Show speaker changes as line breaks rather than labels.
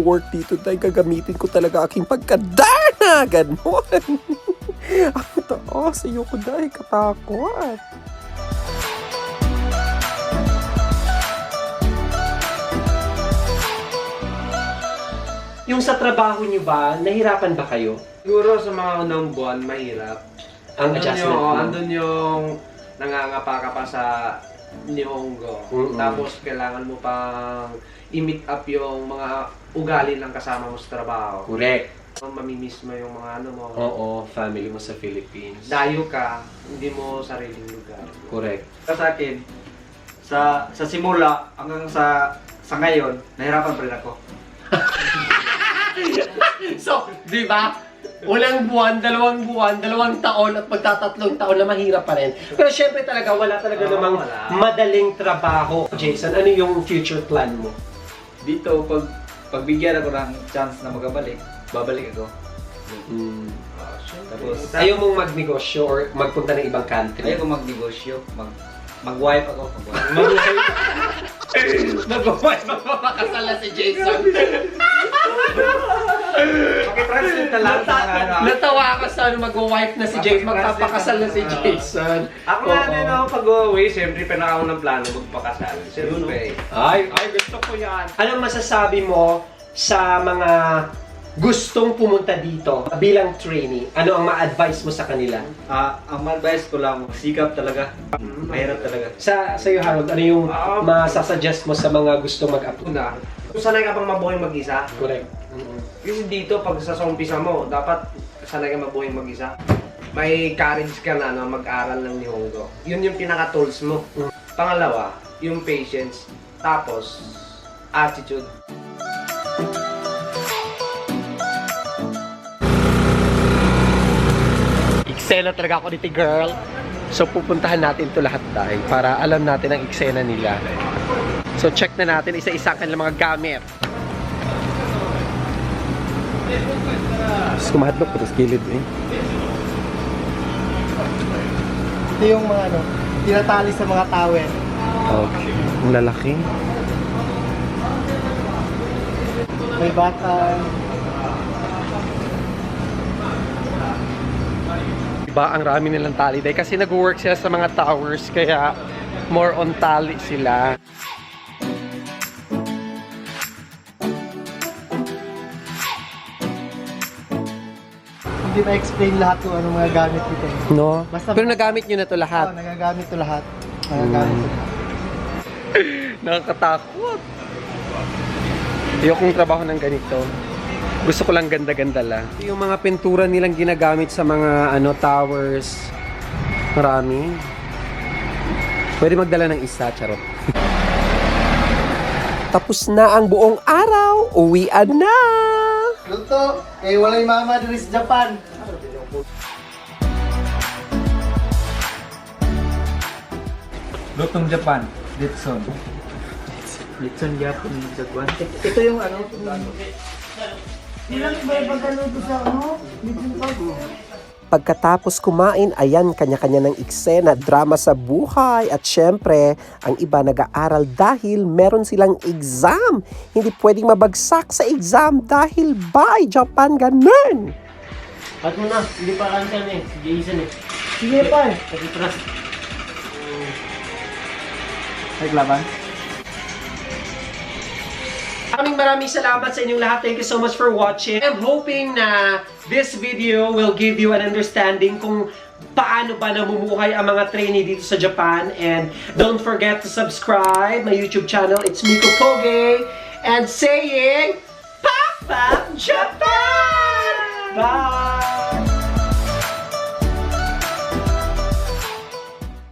mag-work dito, dahil gagamitin ko talaga aking pagkadana. Ganon. Ang taas. Ayoko dahil katakot. Yung sa trabaho niyo ba, nahirapan ba kayo?
Siguro sa mga unang buwan, mahirap.
Ang
Andun
adjustment
yung,
mo?
andun yung nangangapa ka pa sa Nihongo.
Mm-mm.
Tapos kailangan mo pang i-meet up yung mga ugali ng kasama mo sa trabaho.
Correct.
Mamimiss mo yung mga ano mo.
Oo, family mo sa Philippines.
Dayo ka, hindi mo sariling lugar.
Correct.
sa akin, sa sa simula hanggang sa sa ngayon, nahirapan pa rin ako.
So, di ba? Unang buwan, dalawang buwan, dalawang taon at magtatatlong taon na mahirap pa rin. Pero syempre talaga, wala talaga
Oo,
namang
wala.
madaling trabaho. Jason, ano yung future plan mo?
Dito, pag pagbigyan ako ng chance na magabalik, babalik ako. Tapos,
Ayaw mong magnegosyo or magpunta ng ibang country?
ayaw ko magnegosyo, mag mag-wife ako. Mag-wife.
Mag-wife, magpapakasal na si Jason.
Pakitranslate na lang sa ano. ah.
Natawa ka sa ano, mag-wife na si Jason, magpapakasal na si Jason.
Ako nga din ako pag-uwi, siyempre pinakaunang plano magpakasal. Siyempre.
Ay, ay, gusto ko yan. Anong masasabi mo sa mga gustong pumunta dito bilang trainee? Ano ang ma-advise mo sa kanila?
Ah, ang advice ko lang, sikap talaga. Mahirap talaga.
Sa sa iyo Harold, ano yung
Ah.
masasuggest mo sa mga gustong mag-apply?
Una, kung sanay ka pang mabuhay mag-isa,
Correct.
Kasi dito, pag sa umpisa mo, dapat sanay ka mabuhay mag-isa. May courage ka na no, mag-aral ng Nihongo. Yun yung pinaka-tools mo. Pangalawa, yung patience. Tapos, attitude.
Eksena talaga ako dito, girl. So pupuntahan natin to lahat dahil para alam natin ang eksena nila. So check na natin isa-isa ang kanilang mga gamit. Tapos kumahadlok ko sa gilid eh.
Ito yung mga ano, tinatali sa mga tower.
Okay. Ang lalaki.
May bata.
Iba ang rami nilang tali dahil kasi nag-work sila sa mga towers kaya more on tali sila.
Hindi na-explain lahat kung anong mga gamit dito.
No?
Basta-
Pero nagamit nyo na to
Oo,
lahat.
nagagamit to lahat. Nagagamit to lahat.
Nakakatakot. Ayokong trabaho ng ganito. Gusto ko lang ganda-ganda lang. Yung mga pintura nilang ginagamit sa mga ano towers. Marami. Pwede magdala ng isa, charot. Tapos na ang buong araw. Uwian na!
Luto! Eh, walay mama dito sa Japan.
Lutong Japan, Litson. Litson Japan, Japan. Ito yung ano,
Ilang iba yung pagkaluto sa ano?
Pagkatapos kumain, ayan, kanya-kanya ng eksena, drama sa buhay. At syempre, ang iba nag-aaral dahil meron silang exam. Hindi pwedeng mabagsak sa exam dahil by Japan, ganun!
At mo na, hindi pa kansan eh, si Jason eh.
Sige pa.
Pag-trust.
Naglaban?
Maraming maraming salamat sa inyong lahat. Thank you so much for watching. I'm hoping na this video will give you an understanding kung paano ba namumuhay ang mga trainee dito sa Japan. And don't forget to subscribe my YouTube channel. It's Miko Poge. And saying, Papa Japan! Bye!